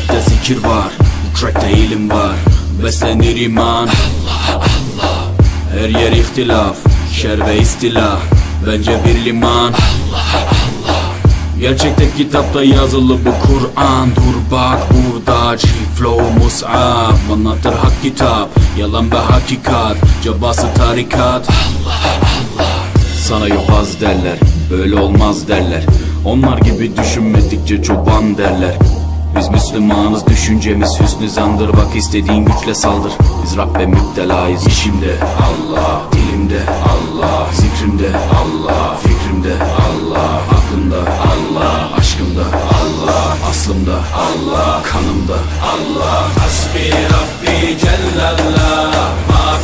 fikir var Bu trackte ilim var. Beslenir iman. Her yer ihtilaf Şer ve istilah. Bence bir liman. Gerçekte kitapta yazılı bu Kur'an. Dur bak burada G-Flow Mus'ab. Anlatır hak kitap Yalan ve hakikat. Cabası tarikat. Sana yobaz derler Böyle olmaz derler. Onlar gibi düşünmedikçe çoban derler biz Müslümanız düşüncemiz hüsnü zandır. Bak istediğin güçle saldır. Biz Rabbe müptelayız. İşimde Allah Dilimde Allah Zikrimde Allah Fikrimde Allah Aklımda Allah Aşkımda Allah Aslımda Allah Kanımda Allah. Hasbi Rabbi Cellallah Ma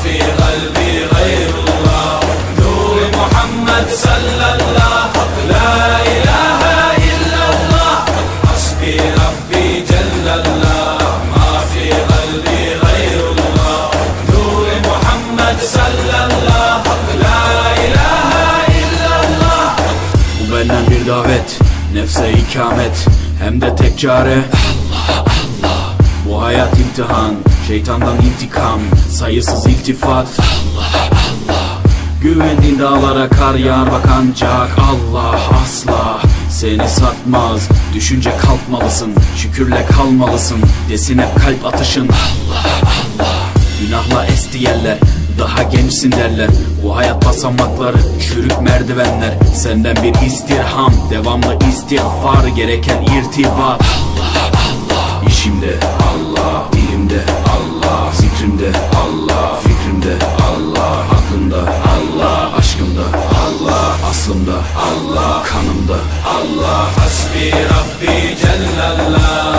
davet Nefse ikamet Hem de tek çare. Allah Allah. Bu hayat imtihan Şeytandan intikam Sayısız iltifat. Allah Allah. Güvendiğin dağlara kar yağar bak ancak Allah asla seni satmaz. Düşünce kalkmalısın Şükürle kalmalısın Desin hep kalp atışın. Allah Allah Günahla esti yerler daha gençsin derler. Bu hayat basamakları çürük merdivenler. Senden bir istirham Devamlı istiğfar gereken irtibat. Allah Allah. İşimde Allah Dilimde Allah Zikrimde Allah Fikrimde Allah Aklımda Allah Aşkımda Allah Aslımda Allah Kanımda Allah. Hasbi Rabbi Cellallah